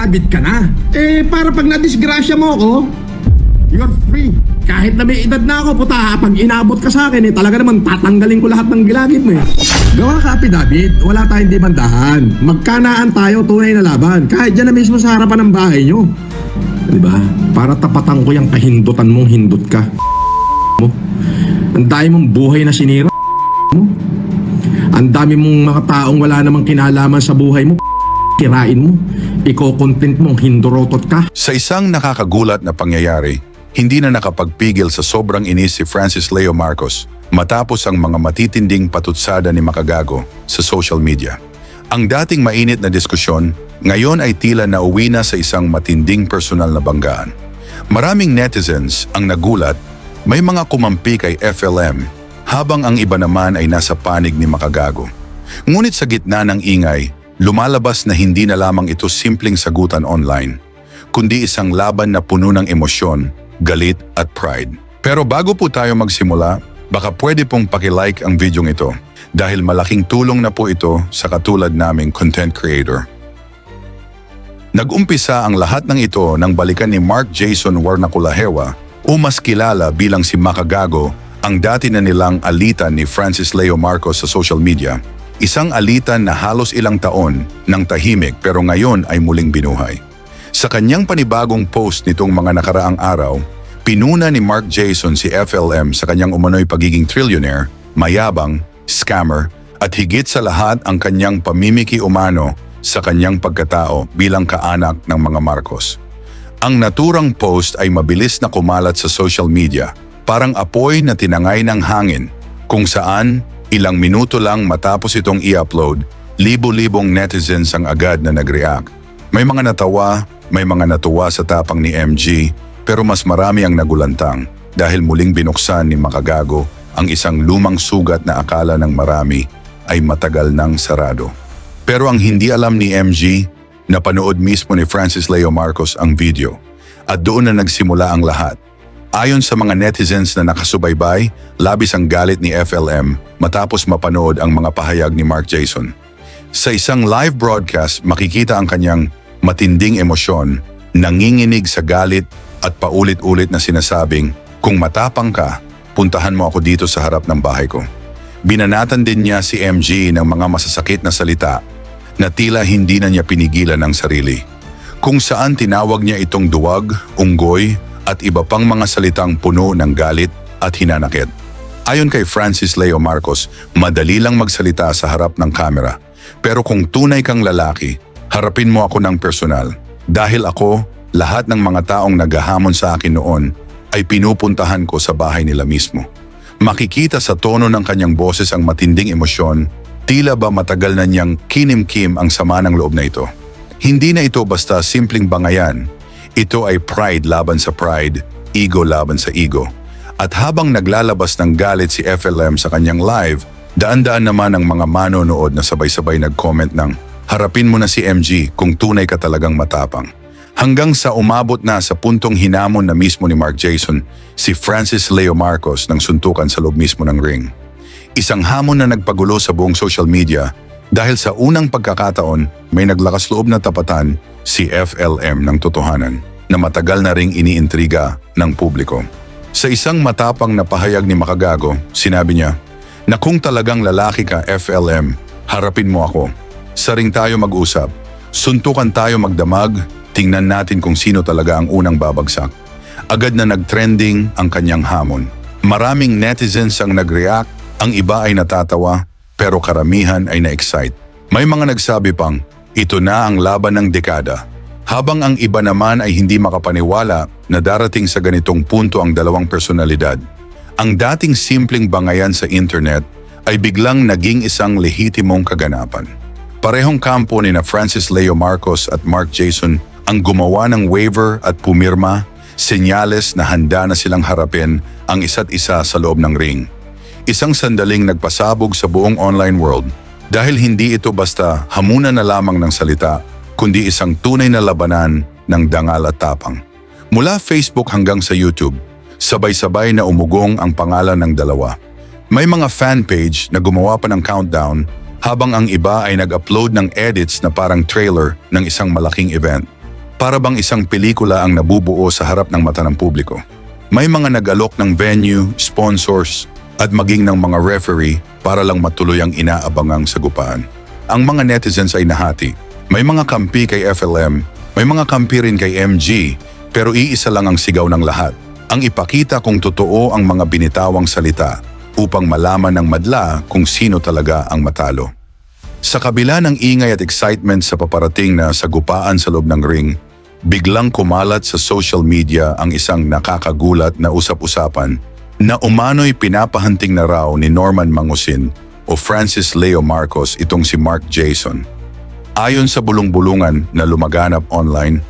affidavit ka na. Eh, para pag nadisgrasya mo ako, you're free. Kahit na may edad na ako, puta, pag inabot ka sa akin, eh, talaga naman tatanggalin ko lahat ng gilagid mo eh. Gawa ka affidavit, wala tayong demandahan. Magkanaan tayo, tunay na laban. Kahit dyan na mismo sa harapan ng bahay nyo. Di ba? Para tapatan ko yung kahindutan mong hindot ka. Mo. Ang dami mong buhay na sinira. Mo. Ang dami mong mga taong wala namang kinalaman sa buhay mo. Kirain mo. Iko-content mong hindorotot ka. Sa isang nakakagulat na pangyayari, hindi na nakapagpigil sa sobrang inis si Francis Leo Marcos matapos ang mga matitinding patutsada ni Makagago sa social media. Ang dating mainit na diskusyon, ngayon ay tila nauwi na sa isang matinding personal na banggaan. Maraming netizens ang nagulat, may mga kumampi kay FLM, habang ang iba naman ay nasa panig ni Makagago. Ngunit sa gitna ng ingay, lumalabas na hindi na lamang ito simpleng sagutan online kundi isang laban na puno ng emosyon, galit at pride. Pero bago po tayo magsimula, baka pwede pong pakilike ang videong ito dahil malaking tulong na po ito sa katulad naming content creator. Nag-umpisa ang lahat ng ito nang balikan ni Mark Jason Warnakulahewa o mas kilala bilang si Makagago ang dati na nilang alitan ni Francis Leo Marcos sa social media. Isang alitan na halos ilang taon nang tahimik pero ngayon ay muling binuhay. Sa kanyang panibagong post nitong mga nakaraang araw, pinuna ni Mark Jason si FLM sa kanyang umano'y pagiging trillionaire, mayabang, scammer, at higit sa lahat ang kanyang pamimiki umano sa kanyang pagkatao bilang kaanak ng mga Marcos. Ang naturang post ay mabilis na kumalat sa social media, parang apoy na tinangay ng hangin, kung saan ilang minuto lang matapos itong i-upload, libo-libong netizens ang agad na nag-react. May mga natawa, may mga natuwa sa tapang ni MG, pero mas marami ang nagulantang dahil muling binuksan ni Makagago ang isang lumang sugat na akala ng marami ay matagal nang sarado. Pero ang hindi alam ni MG, napanood mismo ni Francis Leo Marcos ang video at doon na nagsimula ang lahat. Ayon sa mga netizens na nakasubaybay, labis ang galit ni FLM matapos mapanood ang mga pahayag ni Mark Jason. Sa isang live broadcast, makikita ang kanyang matinding emosyon, nanginginig sa galit at paulit-ulit na sinasabing, kung matapang ka, puntahan mo ako dito sa harap ng bahay ko. Binanatan din niya si MG ng mga masasakit na salita na tila hindi na niya pinigilan ang sarili. Kung saan tinawag niya itong duwag, unggoy at iba pang mga salitang puno ng galit at hinanakit. Ayon kay Francis Leo Marcos, madali lang magsalita sa harap ng kamera. Pero kung tunay kang lalaki, harapin mo ako ng personal. Dahil ako, lahat ng mga taong naghahamon sa akin noon ay pinupuntahan ko sa bahay nila mismo. Makikita sa tono ng kanyang boses ang matinding emosyon, tila ba matagal na niyang kinimkim ang sama ng loob na ito. Hindi na ito basta simpleng bangayan. Ito ay pride laban sa pride, ego laban sa ego. At habang naglalabas ng galit si FLM sa kanyang live, daan-daan naman ang mga manonood na sabay-sabay nag-comment ng harapin mo na si MG kung tunay ka talagang matapang. Hanggang sa umabot na sa puntong hinamon na mismo ni Mark Jason si Francis Leo Marcos ng suntukan sa loob mismo ng ring. Isang hamon na nagpagulo sa buong social media dahil sa unang pagkakataon may naglakas loob na tapatan si FLM ng totohanan na matagal na ring iniintriga ng publiko. Sa isang matapang na pahayag ni Makagago, sinabi niya, na kung talagang lalaki ka FLM, harapin mo ako. Saring tayo mag-usap, suntukan tayo magdamag, tingnan natin kung sino talaga ang unang babagsak. Agad na nag-trending ang kanyang hamon. Maraming netizens ang nag-react, ang iba ay natatawa, pero karamihan ay na-excite. May mga nagsabi pang, ito na ang laban ng dekada. Habang ang iba naman ay hindi makapaniwala na darating sa ganitong punto ang dalawang personalidad. Ang dating simpleng bangayan sa internet ay biglang naging isang lehitimong kaganapan. Parehong kampo ni na Francis Leo Marcos at Mark Jason ang gumawa ng waiver at pumirma, senyales na handa na silang harapin ang isa't isa sa loob ng ring. Isang sandaling nagpasabog sa buong online world dahil hindi ito basta hamunan na lamang ng salita, kundi isang tunay na labanan ng dangal at tapang. Mula Facebook hanggang sa YouTube, sabay-sabay na umugong ang pangalan ng dalawa. May mga fan page na gumawa pa ng countdown habang ang iba ay nag-upload ng edits na parang trailer ng isang malaking event. Para bang isang pelikula ang nabubuo sa harap ng mata ng publiko. May mga nag-alok ng venue, sponsors, at maging ng mga referee para lang matuloy ang inaabangang sagupaan. Ang mga netizens ay nahati. May mga kampi kay FLM, may mga kampi rin kay MG, pero iisa lang ang sigaw ng lahat. Ang ipakita kung totoo ang mga binitawang salita upang malaman ng madla kung sino talaga ang matalo. Sa kabila ng ingay at excitement sa paparating na sagupaan sa loob ng ring, biglang kumalat sa social media ang isang nakakagulat na usap-usapan na umano'y pinapahanting na raw ni Norman Mangusin o Francis Leo Marcos itong si Mark Jason. Ayon sa bulong-bulungan na lumaganap online,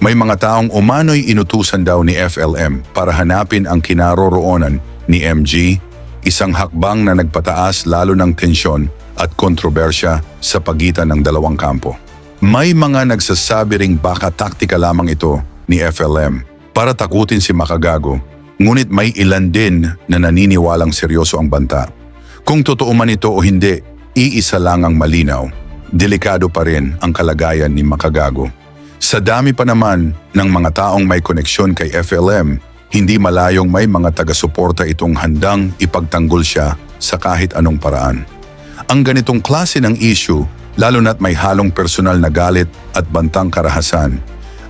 may mga taong umano'y inutusan daw ni FLM para hanapin ang kinaroroonan ni MG, isang hakbang na nagpataas lalo ng tensyon at kontrobersya sa pagitan ng dalawang kampo. May mga nagsasabi ring baka taktika lamang ito ni FLM para takutin si Makagago, ngunit may ilan din na naniniwalang seryoso ang banta. Kung totoo man ito o hindi, iisa lang ang malinaw. Delikado pa rin ang kalagayan ni Makagago. Sa dami pa naman ng mga taong may koneksyon kay FLM, hindi malayong may mga taga-suporta itong handang ipagtanggol siya sa kahit anong paraan. Ang ganitong klase ng issue, lalo na't may halong personal na galit at bantang karahasan,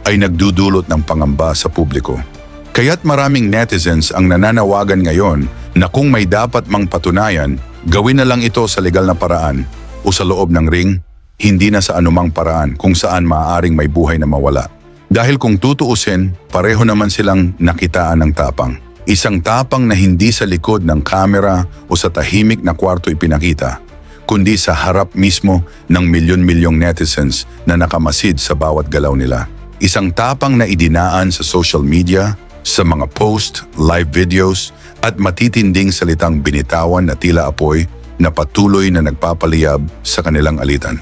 ay nagdudulot ng pangamba sa publiko. Kaya't maraming netizens ang nananawagan ngayon na kung may dapat mang patunayan, gawin na lang ito sa legal na paraan o sa loob ng ring, hindi na sa anumang paraan kung saan maaaring may buhay na mawala. Dahil kung tutuusin, pareho naman silang nakitaan ng tapang. Isang tapang na hindi sa likod ng kamera o sa tahimik na kwarto ipinakita, kundi sa harap mismo ng milyon-milyong netizens na nakamasid sa bawat galaw nila. Isang tapang na idinaan sa social media, sa mga post, live videos, at matitinding salitang binitawan na tila apoy na patuloy na nagpapaliyab sa kanilang alitan.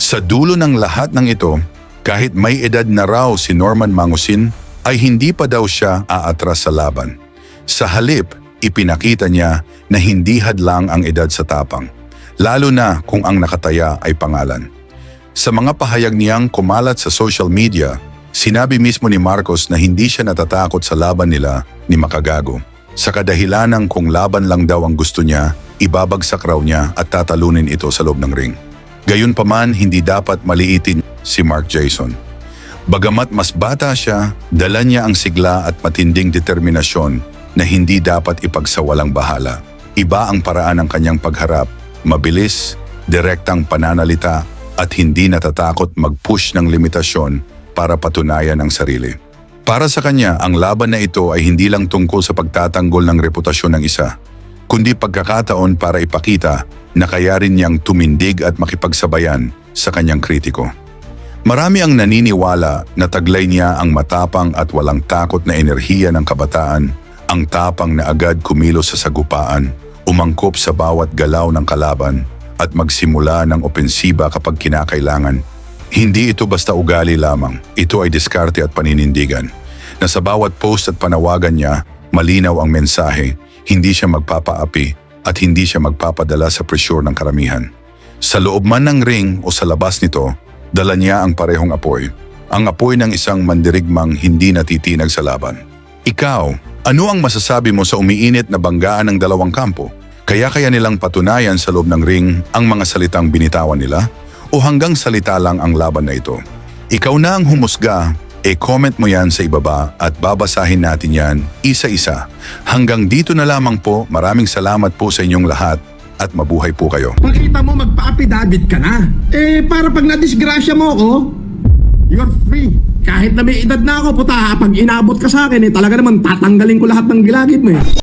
Sa dulo ng lahat ng ito, kahit may edad na raw si Norman Mangusin, ay hindi pa daw siya aatras sa laban. Sa halip, ipinakita niya na hindi hadlang ang edad sa tapang, lalo na kung ang nakataya ay pangalan. Sa mga pahayag niyang kumalat sa social media, sinabi mismo ni Marcos na hindi siya natatakot sa laban nila ni Makagago. Sa kadahilanang kung laban lang daw ang gusto niya, ibabagsak raw niya at tatalunin ito sa loob ng ring. Gayunpaman, hindi dapat maliitin si Mark Jason. Bagamat mas bata siya, dala niya ang sigla at matinding determinasyon na hindi dapat ipagsawalang bahala. Iba ang paraan ng kanyang pagharap, mabilis, direktang pananalita at hindi natatakot mag-push ng limitasyon para patunayan ang sarili. Para sa kanya, ang laban na ito ay hindi lang tungkol sa pagtatanggol ng reputasyon ng isa, kundi pagkakataon para ipakita na kaya rin niyang tumindig at makipagsabayan sa kanyang kritiko. Marami ang naniniwala na taglay niya ang matapang at walang takot na enerhiya ng kabataan, ang tapang na agad kumilos sa sagupaan, umangkop sa bawat galaw ng kalaban at magsimula ng opensiba kapag kinakailangan. Hindi ito basta ugali lamang, ito ay diskarte at paninindigan. Na sa bawat post at panawagan niya, malinaw ang mensahe, hindi siya magpapaapi at hindi siya magpapadala sa presyur ng karamihan. Sa loob man ng ring o sa labas nito, dala niya ang parehong apoy. Ang apoy ng isang mandirigmang hindi natitinag sa laban. Ikaw, ano ang masasabi mo sa umiinit na banggaan ng dalawang kampo? Kaya kaya nilang patunayan sa loob ng ring ang mga salitang binitawan nila? O hanggang salita lang ang laban na ito? Ikaw na ang humusga, e-comment mo yan sa ibaba at babasahin natin yan isa-isa. Hanggang dito na lamang po, maraming salamat po sa inyong lahat at mabuhay po kayo. Pakita mo magpa-affidavit ka na. Eh, para pag nadisgrasya mo ako, you're free. Kahit na may edad na ako, puta, pag inabot ka sa akin, eh, talaga naman tatanggalin ko lahat ng gilagid mo eh.